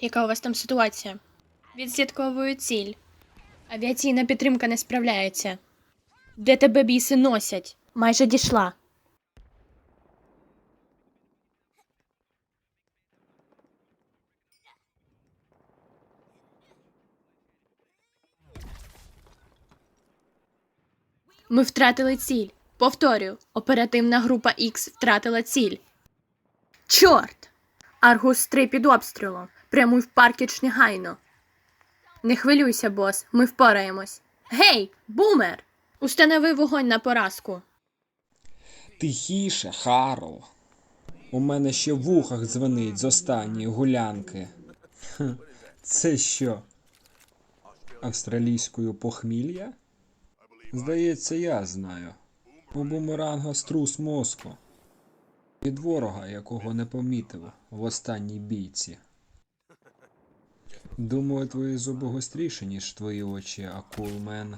Яка у вас там ситуація? Відслідковую ціль. Авіаційна підтримка не справляється. Де тебе біси носять? Майже дійшла. Ми втратили ціль. Повторюю, оперативна група X втратила ціль. Чорт! Аргус 3 під обстрілом. Прямуй в паркіч негайно. Не хвилюйся, бос, ми впораємось. Гей, бумер! Установи вогонь на поразку. Тихіше, Харл. У мене ще в вухах дзвонить з останньої гулянки. Це що? Австралійською похмілля? Здається, я знаю. У бумеранга струс мозку. Від ворога, якого не помітив в останній бійці. Думаю, твої зуби гостріші, ніж твої очі, акулмен.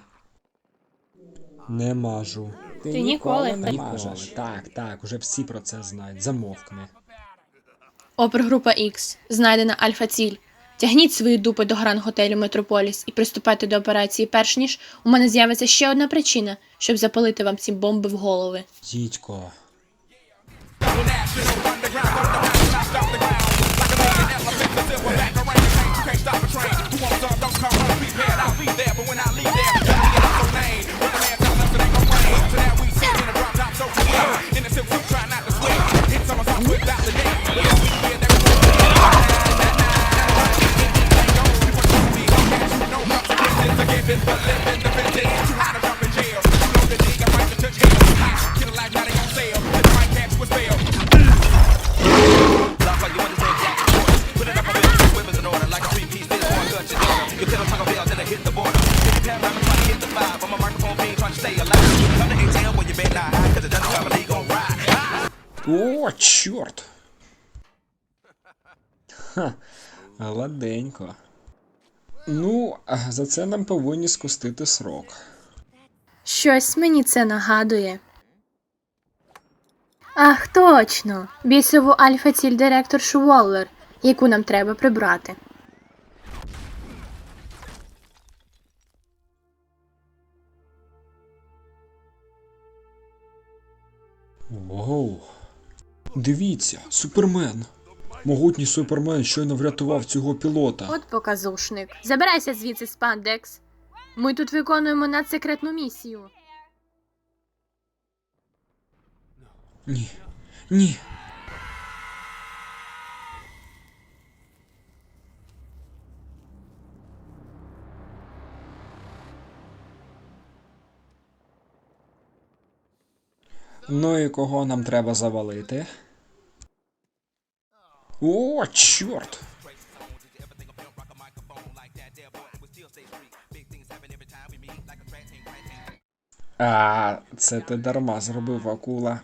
Не мажу. Ти ніколи не не мажеш. Так, так, уже всі про це знають. Замовкни. Опергрупа X. Знайдена альфа-ціль. Тягніть свої дупи до гран-готелю Метрополіс і приступайте до операції перш ніж у мене з'явиться ще одна причина, щоб запалити вам ці бомби в голови. Дідько. О, чорт! Ха, гладенько. Ну, за це нам повинні скустити срок. Щось мені це нагадує. Ах, точно! Бісову альфа-ціль директоршу Воллер, яку нам треба прибрати. Воу. Дивіться, супермен. Могутній супермен щойно врятував цього пілота. От показушник. Забирайся звідси, спандекс. Ми тут виконуємо надсекретну місію. Ні. Ні. Ну і кого нам треба завалити? О, чорт! А, це ти дарма зробив акула.